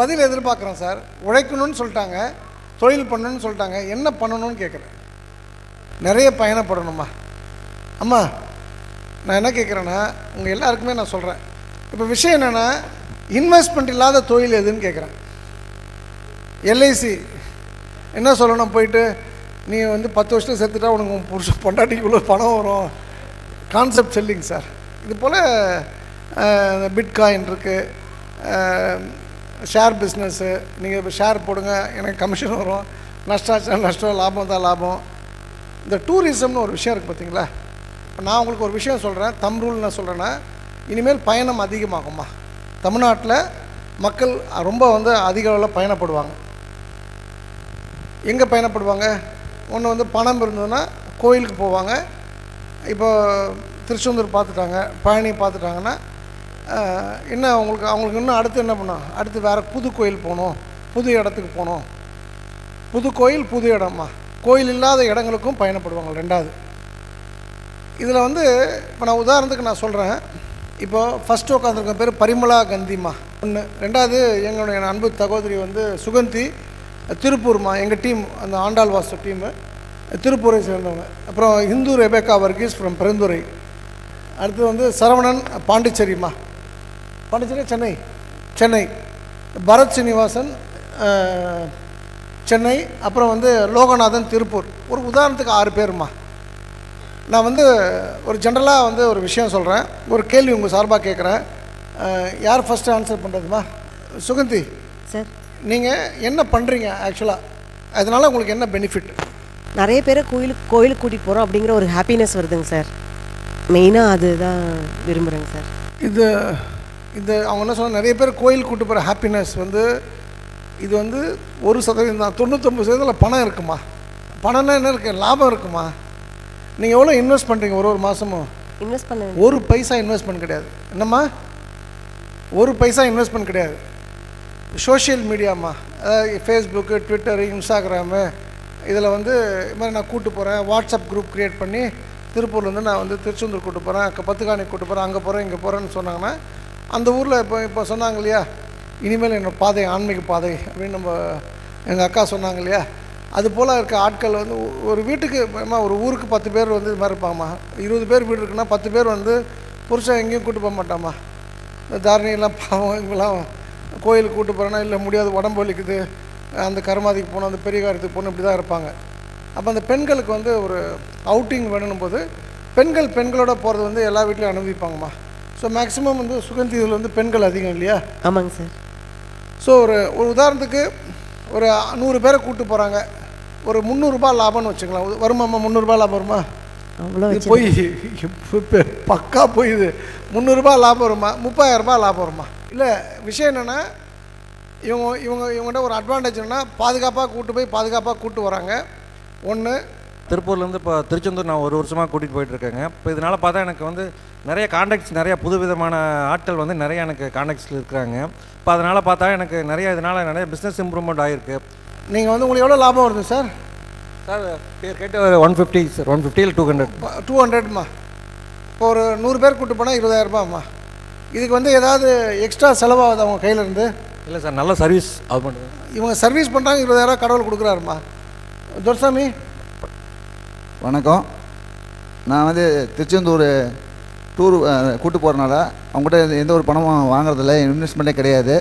பதில் எதிர்பார்க்குறேன் சார். உழைக்கணும்னு சொல்லிட்டாங்க தொழில் பண்ணணும்னு சொல்லிட்டாங்க என்ன பண்ணணும்னு கேட்குறேன். நிறைய பயணப்படணுமா அம்மா நான் என்ன கேட்குறேன்னா உங்கள் எல்லாருக்குமே நான் சொல்கிறேன் இப்போ விஷயம் என்னென்னா இன்வெஸ்ட்மெண்ட் இல்லாத தொழில் எதுன்னு கேட்குறேன். எல்ஐசி என்ன சொல்லணும் போயிட்டு நீ வந்து பத்து வருஷம் சேர்த்துட்டா உனக்கு புருஷ பொண்டாட்டிக்கு இவ்வளோ பணம் வரும். Concept selling sir. இது போல் பிட்காயின் இருக்குது ஷேர் பிஸ்னஸ்ஸு நீங்கள் இப்போ ஷேர் போடுங்க எனக்கு கமிஷன் வரும். நஷ்டம் நஷ்டம் லாபம் தான் லாபம். இந்த டூரிசம்னு ஒரு விஷயம் இருக்குது பார்த்தீங்களா இப்போ நான் உங்களுக்கு ஒரு விஷயம் சொல்கிறேன் தம் ரூல் நான் சொல்கிறேன்னா இனிமேல் பயணம் அதிகமாகுமா தமிழ்நாட்டில் மக்கள் ரொம்ப வந்து அதிக அளவில் பயணப்படுவாங்க. எங்கே பயணப்படுவாங்க? ஒன்று வந்து பணம் இருந்ததுன்னா கோயிலுக்கு போவாங்க. இப்போ திருச்செந்தூர் பார்த்துட்டாங்க பழனி பார்த்துட்டாங்கன்னா என்ன அவங்களுக்கு அவங்களுக்கு இன்னும் அடுத்து என்ன பண்ணோம் அடுத்து வேறு புது கோயில் போகணும். புது இடத்துக்கு போகணும். புது கோயில் புது இடம்மா கோயில் இல்லாத இடங்களுக்கும் பயணப்படுவாங்க ரெண்டாவது. இதில் வந்து இப்போ நான் உதாரணத்துக்கு நான் சொல்கிறேன் இப்போ ஃபஸ்ட்டு உட்காந்துருக்க பேர் பரிமளா கந்திமா. ஒன்று ரெண்டாவது எங்களுடைய அன்பு சகோதரி வந்து சுகந்தி திருப்பூர்மா எங்கள் டீம் அந்த ஆண்டாள் வாசு டீமு. திருப்பூரை சேர்ந்தவங்க. அப்புறம் ஹிந்து ரெபேக்கா வர்கீஸ் ஃப்ரம் பெருந்துரை அடுத்து வந்து சரவணன் பாண்டிச்சேரிம்மா. பாண்டிச்சேரி சென்னை. சென்னை. பரத் சீனிவாசன் சென்னை. அப்புறம் வந்து லோகநாதன் திருப்பூர். ஒரு உதாரணத்துக்கு ஆறு பேருமா நான் வந்து ஒரு ஜென்ரலாக வந்து ஒரு விஷயம் சொல்கிறேன் ஒரு கேள்வி உங்கள் சார்பாக கேட்குறேன் யார் ஃபஸ்ட்டு ஆன்சர் பண்ணுறதுமா சுகந்தி. சார். நீங்கள் என்ன பண்ணுறீங்க ஆக்சுவலாக அதனால் உங்களுக்கு என்ன பெனிஃபிட் நிறைய பேரை கோயிலுக்கு கோயிலுக்கு கூட்டிகிட்டு போகிறோம் அப்படிங்கிற ஒரு ஹாப்பினஸ் வருதுங்க சார். மெயினாக அதுதான் விரும்புகிறேங்க சார். இது இது அவங்க என்ன சொன்ன நிறைய பேர் கோயில் கூட்டு போகிற ஹாப்பினஸ் வந்து இது வந்து ஒரு சதவீதம் தான். தொண்ணூத்தொம்பது சதவீதத்தில் பணம் இருக்குமா? பணம்னா என்ன இருக்கு? லாபம் இருக்குமா? நீங்கள் எவ்வளோ இன்வெஸ்ட் பண்ணுறீங்க ஒரு ஒரு மாதமும் இன்வெஸ்ட் பண்ண ஒரு பைசா இன்வெஸ்ட்மெண்ட் கிடையாது. என்னம்மா? ஒரு பைசா இன்வெஸ்ட்மெண்ட் கிடையாது. சோஷியல் மீடியாம்மா அதாவது ஃபேஸ்புக்கு ட்விட்டரு இன்ஸ்டாகிராமு இதில் வந்து இது மாதிரி நான் கூட்டு போகிறேன் வாட்ஸ்அப் குரூப் க்ரியேட் பண்ணி திருப்பூர்லேருந்து நான் வந்து திருச்செந்தூர் கூட்டு போகிறேன் பத்துக்காணி கூட்டு போகிறேன் அங்கே போகிறேன் இங்கே போகிறேன்னு சொன்னாங்கன்னா அந்த ஊரில் இப்போ இப்போ சொன்னாங்க இல்லையா? இனிமேல் என்னோட பாதை ஆன்மீக பாதை அப்படின்னு நம்ம எங்கள் அக்கா சொன்னாங்க இல்லையா? அது போல் இருக்க ஆட்கள் வந்து ஒரு வீட்டுக்கு அம்மா ஒரு ஊருக்கு பத்து பேர் வந்து இது மாதிரி இருப்பாங்கம்மா. இருபது பேர் வீடு இருக்குன்னா பத்து பேர் வந்து புருஷன் எங்கேயும் கூட்டு போக மாட்டாம்மா. இந்த தாரணியெல்லாம் பாவம் இவங்கெல்லாம் கோயிலுக்கு கூட்டு போகிறேன்னா இல்லை முடியாது உடம்பு வலிக்குது. அந்த கருமாதிக்கு போகணும் அந்த பெரிய காரியத்துக்கு போகணும் இப்படி தான் இருப்பாங்க. அப்போ அந்த பெண்களுக்கு வந்து ஒரு அவுட்டிங் வேணும் போது பெண்கள் பெண்களோட போகிறது வந்து எல்லா வீட்லையும் அனுபவிப்பாங்கம்மா ஸோ மேக்ஸிமம் வந்து சுகந்தி இதில் வந்து பெண்கள் அதிகம் இல்லையா? ஆமாங்க சார். ஸோ ஒரு ஒரு உதாரணத்துக்கு ஒரு நூறு பேரை கூட்டு போகிறாங்க ஒரு முந்நூறுரூபா லாபம்னு வச்சுக்கலாம். வருமாம்மா முந்நூறுரூபா லாபம் வருமா? அவ்வளோ போய் பக்கா போய் இது. முந்நூறுரூபா லாபம் வருமா? முப்பதாயிரரூபா லாபம் வருமா? இல்லை விஷயம் என்னென்னா இவங்க இவங்க இவங்கள்ட்ட ஒரு அட்வான்டேஜ் என்னன்னா பாதுகாப்பாக கூட்டு போய் பாதுகாப்பாக கூட்டு வராங்க. ஒன்று திருப்பூர்லேருந்து இப்போ திருச்செந்தூர் நான் ஒரு வருஷமாக கூட்டிகிட்டு போயிட்டுருக்கேங்க. இப்போ இதனால் பார்த்தா எனக்கு வந்து நிறைய காண்டாக்ட்ஸ் நிறைய புது விதமான ஆட்கள் வந்து நிறைய எனக்கு காண்டாக்ட்ஸில் இருக்கிறாங்க இப்போ அதனால் பார்த்தா எனக்கு நிறைய இதனால் நிறைய பிஸ்னஸ் இம்ப்ரூவ்மெண்ட் ஆகிருக்கு நீங்கள் வந்து உங்களுக்கு எவ்வளோ லாபம் வருது சார்? சார் பேர் கேட்டு one fifty sir one fifty two hundred two ஹண்ட்ரட்மா இப்போ ஒரு நூறு பேர் கூட்டு போனால் இருபதாயிரரூபாம்மா இதுக்கு வந்து ஏதாவது எக்ஸ்ட்ரா செலவாகுது அவங்க கையில இருந்து இல்லை சார் நல்ல சர்வீஸ் அது பண்ணுறேன் இவங்க சர்வீஸ் பண்ணுறாங்க இருபதாயிரம் கடவுள் கொடுக்குறாருமா? துரசாமி வணக்கம். நான் வந்து திருச்செந்தூர் டூர் கூட்டு போகிறனால அவங்ககிட்ட எந்த ஒரு பணமும் வாங்குறதில்ல. இன்வெஸ்ட்மெண்ட்டே கிடையாது.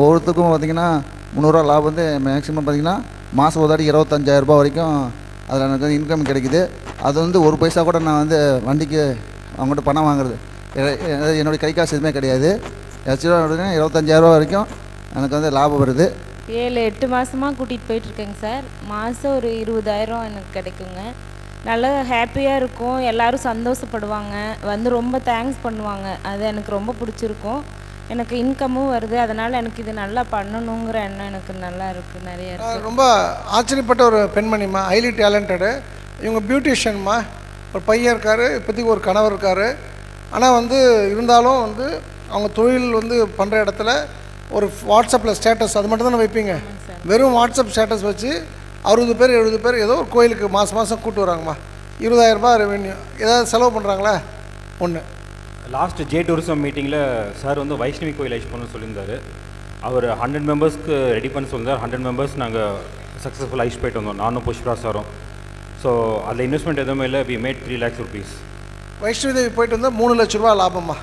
ஒவ்வொருத்துக்கும் ஒவ்வொருத்தருக்கும் பார்த்திங்கன்னா முந்நூறுரூவா லாபம் வந்து மேக்ஸிமம் பார்த்திங்கன்னா மாதம் ஒரு தாட்டி இருபத்தஞ்சாயிரரூபா வரைக்கும் அதில் எனக்கு வந்து இன்கம் கிடைக்குது. அது வந்து ஒரு பைசா கூட நான் வந்து வண்டிக்கு அவங்ககிட்ட பணம் வாங்குறது. என்னுடைய கை காசு எதுவுமே கிடையாது. ஆக்சுவலாக இருபத்தஞ்சாயிரரூபா வரைக்கும் எனக்கு வந்து லாபம் வருது. ஏழு எட்டு மாதமாக கூட்டிகிட்டு போயிட்டுருக்கேங்க சார். மாதம் ஒரு இருபதாயிரம் எனக்கு கிடைக்குங்க. நல்லா ஹாப்பியாக இருக்கும். எல்லாரும் சந்தோஷப்படுவாங்க. வந்து ரொம்ப தேங்க்ஸ் பண்ணுவாங்க. அது எனக்கு ரொம்ப பிடிச்சிருக்கும். எனக்கு இன்கமும் வருது. அதனால் எனக்கு இது நல்லா பண்ணணுங்கிற எண்ணம் எனக்கு நல்லா இருக்குது நிறைய ரொம்ப ஆச்சரியப்பட்ட ஒரு பெண்மணிம்மா. ஹைலி டேலண்டடு இவங்க பியூட்டிஷியன்மா ஒரு பையன் இருக்கார் இப்போதைக்கு ஒரு கணவர் இருக்கார். ஆனால் வந்து இருந்தாலும் வந்து அவங்க தொழில் வந்து பண்ணுற இடத்துல ஒரு வாட்ஸ்அப்பில் ஸ்டேட்டஸ் அது மட்டும் தானே வைப்பீங்க? வெறும் வாட்ஸ்அப் ஸ்டேட்டஸ் வச்சு அறுபது பேர் எழுபது பேர் ஏதோ ஒரு கோயிலுக்கு மாதம் மாதம் கூட்டு வராங்கம்மா. இருபதாயிரரூபா ரெவென்யூ ஏதாவது செலவு பண்ணுறாங்களா ஒன்று லாஸ்ட் ஜே டூரிசம் மீட்டிங்கில் சார் வந்து வைஷ்ணவி கோயில் ஐஸ் பண்ண சொல்லியிருந்தாரு. அவர் ஹண்ட்ரட் மெம்பர்ஸ்க்கு ரெடி பண்ண சொல்லியிருந்தார். ஹண்ட்ரட் மெம்பர்ஸ் நாங்கள் சக்ஸஸ்ஃபுல் ஐஸ் போயிட்டு வந்தோம். நானும் புஷ்பா சாரும். ஸோ அதில் இன்வெஸ்ட்மெண்ட் எதுவுமே இல்லை. We made three lakhs rupees Vaishnavi Devi போயிட்டு வந்தால் மூணு லட்ச ரூபா லாபம்மா.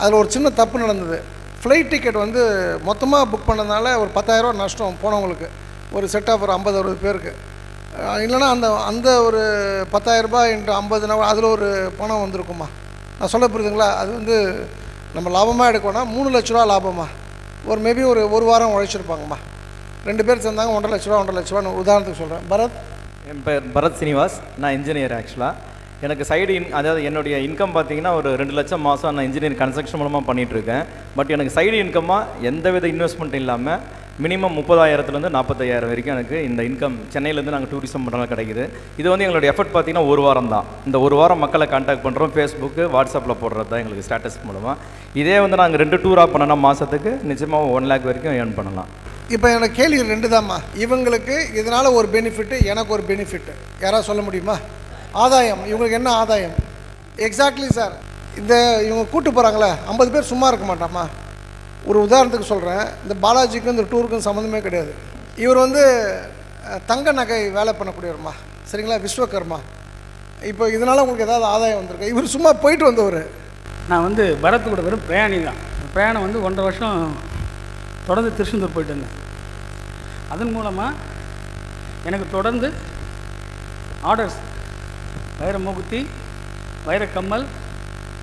அதில் ஒரு சின்ன தப்பு நடந்தது. ஃப்ளைட் டிக்கெட் வந்து மொத்தமாக புக் பண்ணதுனால ஒரு பத்தாயிரரூவா நஷ்டம் போனவங்களுக்கு. ஒரு செட் ஆஃப் ஒரு ஐம்பது அறுபது பேருக்கு. இல்லைன்னா அந்த அந்த ஒரு பத்தாயிரரூபா இன்ட்டு ஐம்பதுனா அதில் ஒரு பணம் வந்திருக்குமா நான் சொல்ல புரியுதுங்களா? அது வந்து நம்ம லாபமாக எடுக்கணும்னா மூணு லட்ச ரூபா லாபமா ஒரு மேபி ஒரு ஒரு வாரம் உழைச்சிருப்பாங்கம்மா. ரெண்டு பேர் சேர்ந்தாங்க ஒன்றரை லட்ச ரூபா ஒன்றரை லட்ச ரூபான்னு உதாரணத்துக்கு சொல்கிறேன் பரத்? என் பேர் பரத் ஸ்ரீனிவாஸ் நான் இன்ஜினியர் ஆக்சுவலாக எனக்கு சைடு இன் அதாவது என்னுடைய இன்கம் பார்த்தீங்கன்னா ஒரு ரெண்டு லட்சம் மாதம் நான் இன்ஜினியரிங் கன்ஸ்ட்ரக்ஷன் மூலமாக பண்ணிகிட்ருக்கேன் பட் எனக்கு சைடு இன்கமாக எந்தவித இன்வெஸ்ட்மெண்ட் இல்லாமல் மினிமம் முப்பதாயிரத்துலேருந்து நாற்பத்தாயிரம் வரைக்கும் எனக்கு இந்த இன்கம் சென்னையிலேருந்து நாங்கள் டூரிசம் பண்ணுறோம் கிடைக்குது. இது வந்து எங்களுடைய எஃபர்ட் பார்த்தீங்கன்னா ஒரு வாரம் தான். இந்த ஒரு வாரம் மக்களை காண்டாக்ட் பண்ணுறோம் ஃபேஸ்புக்கு வாட்ஸ்அப்பில் போடுறது தான் எங்களுக்கு ஸ்டேட்டஸ் மூலமாக இதே வந்து நாங்கள் ரெண்டு டூராக பண்ணோன்னா மாதத்துக்கு நிச்சயமாக ஒன் லேக் வரைக்கும் ஏர்ன் பண்ணலாம். இப்போ எனக்கு கேள்வி ரெண்டு தான்மா இவங்களுக்கு இதனால் ஒரு பெனிஃபிட்டு எனக்கு ஒரு பெனிஃபிட்டு யாராவது சொல்ல முடியுமா? ஆதாயம். இவங்களுக்கு என்ன ஆதாயம்? எக்ஸாக்ட்லி சார் இந்த இவங்க கூட்டு போகிறாங்களே ஐம்பது பேர் சும்மா இருக்க மாட்டாமா? ஒரு உதாரணத்துக்கு சொல்கிறேன் இந்த பாலாஜிக்கும் இந்த டூருக்கும் சம்மந்தமே கிடையாது. இவர் வந்து தங்க நகை வேலை பண்ணக்கூடியவர்மா. சரிங்களா? விஸ்வகர்மா. இப்போ இதனால் உங்களுக்கு ஏதாவது ஆதாயம் வந்திருக்கு? இவர் சும்மா போயிட்டு வந்தவர். நான் வந்து பரத் கூட வெறும் பிரயாணி தான். பிரயாணம் வந்து ஒன்றரை வருஷம் தொடர்ந்து திருச்செந்தூர் போயிட்டு இருந்தேன் அதன் மூலமாக எனக்கு தொடர்ந்து ஆர்டர்ஸ் வைர மூக்குத்தி வைர கம்மல்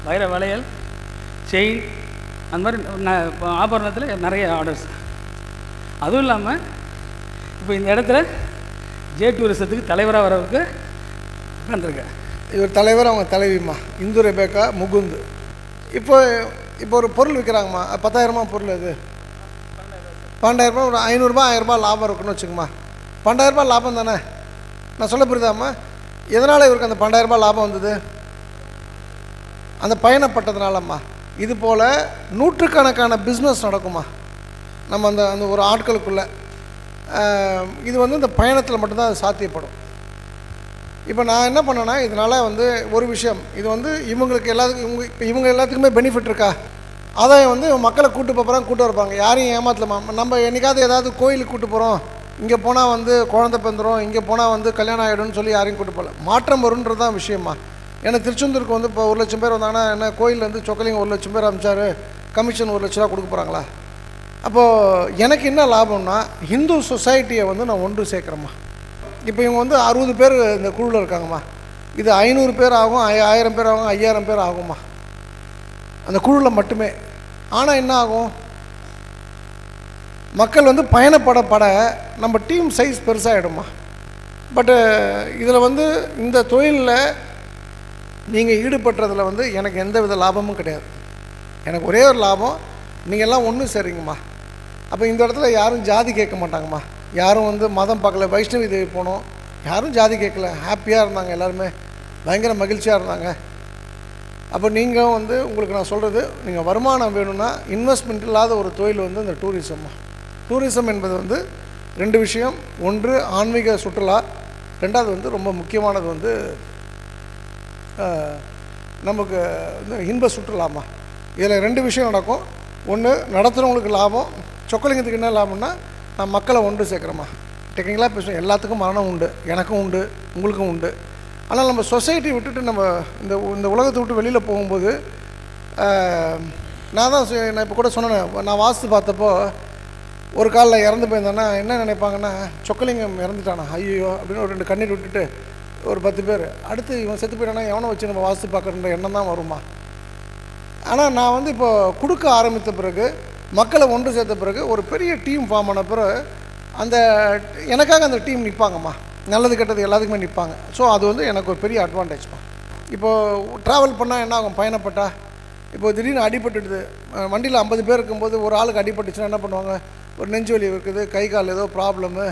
வைர வளையல் செயின் அந்த மாதிரி ஆபரணத்தில் நிறைய ஆர்டர்ஸ் அதுவும் இல்லாமல் இப்போ இந்த இடத்துல ஜே டூரிசத்துக்கு தலைவராக வரவுக்கு உட்காந்துருக்கேன் இவர் தலைவர் அவங்க தலைவிம்மா இந்து ரெபேக்கா முகுந்து. இப்போ இப்போ ஒரு பொருள் விற்கிறாங்கம்மா பத்தாயிரமா பொருள் அது? பன்னெண்டாயிரரூபா ஒரு ஐநூறுரூபா ஆயிரரூபா லாபம் இருக்குன்னு வச்சுக்கோமா பன்னெண்டாயிரரூபா லாபம் தானே? நான் சொல்ல புரியுதாம்மா? எதனால் இவருக்கு அந்த பன்னெண்டாயிரரூபா லாபம் வந்தது? அந்த பயணப்பட்டதுனாலம்மா. இது போல் நூற்றுக்கணக்கான பிஸ்னஸ் நடக்குமா நம்ம அந்த அந்த ஒரு ஆட்களுக்குள்ள. இது வந்து இந்த பயணத்தில் மட்டும்தான் அது சாத்தியப்படும். இப்போ நான் என்ன பண்ணேன்னா இதனால் வந்து ஒரு விஷயம். இது வந்து இவங்களுக்கு எல்லாத்துக்கும் இவங்க இப்போ இவங்க எல்லாத்துக்குமே பெனிஃபிட் இருக்கா? அதை வந்து மக்களை கூட்டு போகிறாங்க கூட்டு வரப்பாங்க யாரையும் ஏமாற்றலாமா நம்ம என்றைக்காவது ஏதாவது கோயிலுக்கு கூட்டு போகிறோம் இங்கே போனால் வந்து குழந்தை பிறந்துடும் இங்கே போனால் வந்து கல்யாணம் ஆகிடும்னு சொல்லி யாரையும் கூட்டு போகல. மாற்றம் வருன்றது தான் விஷயமா. ஏன்னா திருச்செந்தூருக்கு வந்து இப்போ ஒரு லட்சம் பேர் வந்தாங்கன்னா என்ன கோயிலேருந்து சொக்கலிங்க ஒரு லட்சம் பேர் அமைச்சார் கமிஷன் ஒரு லட்ச ரூபா கொடுக்க போகிறாங்களா அப்போது எனக்கு என்ன லாபம்னா ஹிந்து சொசைட்டியை வந்து நான் ஒன்று சேர்க்குறேம்மா. இப்போ இவங்க வந்து அறுபது பேர் இந்த குழுவில் இருக்காங்கம்மா. இது ஐநூறு பேர் ஆகும் ஐ- ஆயிரம் பேர் ஆகும் ஐயாயிரம் பேர் ஆகும்மா. அந்த குழுவில் மட்டுமே. ஆனால் என்ன ஆகும்? மக்கள் வந்து பயணப்பட பட நம்ம டீம் சைஸ் பெருசாகிடுமா பட்டு இதில் வந்து இந்த தொழிலில் நீங்கள் ஈடுபட்டுறதுல வந்து எனக்கு எந்த வித லாபமும் கிடையாது. எனக்கு ஒரே ஒரு லாபம் நீங்கள் எல்லாம் ஒன்று சரிங்கம்மா. அப்போ இந்த இடத்துல யாரும் ஜாதி கேட்க மாட்டாங்கம்மா. யாரும் வந்து மதம் பார்க்கல வைஷ்ணவி தேவி போனோம். யாரும் ஜாதி கேட்கல. ஹாப்பியாக இருந்தாங்க எல்லாருமே. பயங்கர மகிழ்ச்சியாக இருந்தாங்க. அப்போ நீங்கள் வந்து உங்களுக்கு நான் சொல்கிறது நீங்கள் வருமானம் வேணும்னா இன்வெஸ்ட்மெண்ட் இல்லாத ஒரு தொழில் வந்து இந்த டூரிசம்மா டூரிசம் என்பது வந்து ரெண்டு விஷயம். ஒன்று ஆன்மீக சுற்றுலா. ரெண்டாவது வந்து ரொம்ப முக்கியமானது வந்து நமக்கு வந்து இன்ப சுற்றுலாமா. இதில் ரெண்டு விஷயம் நடக்கும். ஒன்று நடத்துகிறவங்களுக்கு லாபம். சொக்கலிங்கத்துக்கு என்ன லாபம்னா நான் மக்களை ஒன்று சேர்க்குறோமா டெக்னிக்கலாக பேசுவோம் எல்லாத்துக்கும் மரணம் உண்டு. எனக்கும் உண்டு உங்களுக்கும் உண்டு. ஆனால் நம்ம சொசைட்டி விட்டுட்டு நம்ம இந்த இந்த உலகத்தை விட்டு வெளியில் போகும்போது நான் தான் நான் இப்போ கூட சொன்னேன் நான் வாஸ்து பார்த்தப்போ ஒரு காலில் இறந்து போயிருந்தேன்னா என்ன நினைப்பாங்கன்னா சொக்கலிங்கம் இறந்துட்டானா. ஐயோ அப்படின்னு ஒரு ரெண்டு கண்ணீர் விட்டுட்டு ஒரு பத்து பேர். அடுத்து இவன் செத்து போயிட்டானா எவனை வச்சு நம்ம வாசித்து பார்க்குறன்ற எண்ணம் தான் வருமா? ஆனால் நான் வந்து இப்போ கொடுக்க ஆரம்பித்த பிறகு மக்களை ஒன்று சேர்த்த பிறகு ஒரு பெரிய டீம் ஃபார்ம் ஆன பிறகு அந்த எனக்காக அந்த டீம் நிற்பாங்கம்மா நல்லது கெட்டது எல்லாத்துக்குமே நிற்பாங்க ஸோ அது வந்து எனக்கு ஒரு பெரிய அட்வான்டேஜ்மா இப்போது ட்ராவல் பண்ணால் என்ன ஆகும்? பயணப்பட்டா? இப்போ திடீர்னு அடிபட்டுடுது. வண்டியில் ஐம்பது பேர் இருக்கும்போது ஒரு ஆளுக்கு அடிபட்டுச்சுன்னா என்ன பண்ணுவாங்க? ஒரு நெஞ்சு வலி இருக்குது கை கால் ஏதோ ப்ராப்ளமு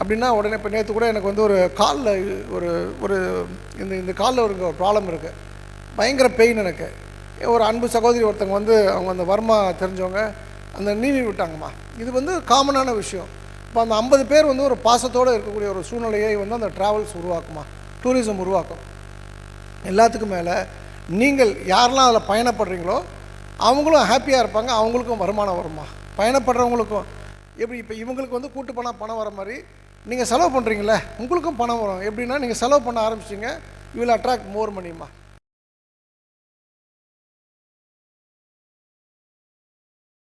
அப்படின்னா உடனே இப்போ நேற்று கூட எனக்கு வந்து ஒரு காலில் ஒரு ஒரு இந்த இந்த காலில் ஒரு ப்ராப்ளம் இருக்குது பயங்கர பெயின் எனக்கு. ஒரு அன்பு சகோதரி ஒருத்தவங்க வந்து அவங்க அந்த வர்மா தெரிஞ்சவங்க அந்த நீவி விட்டாங்கம்மா. இது வந்து காமனான விஷயம். இப்போ அந்த ஐம்பது பேர் வந்து ஒரு பாசத்தோடு இருக்கக்கூடிய ஒரு சூழ்நிலையை வந்து அந்த ட்ராவல்ஸ் உருவாக்குமா டூரிசம் உருவாக்கும். எல்லாத்துக்கும் மேலே நீங்கள் யாரெல்லாம் அதில் பயணப்படுறீங்களோ அவங்களும் ஹாப்பியாக இருப்பாங்க அவங்களுக்கும் வருமானம் வருமா? பயணப்படுறவங்களுக்கும். எப்படி இப்போ இவங்களுக்கு வந்து கூட்டு போனால் பணம் வர மாதிரி நீங்கள் செலவு பண்ணுறீங்களே உங்களுக்கும் பணம் வரும். எப்படின்னா நீங்கள் செலவு பண்ண ஆரம்பிச்சிங்க யூ வில் அட்ராக்ட் மோர் மணிமா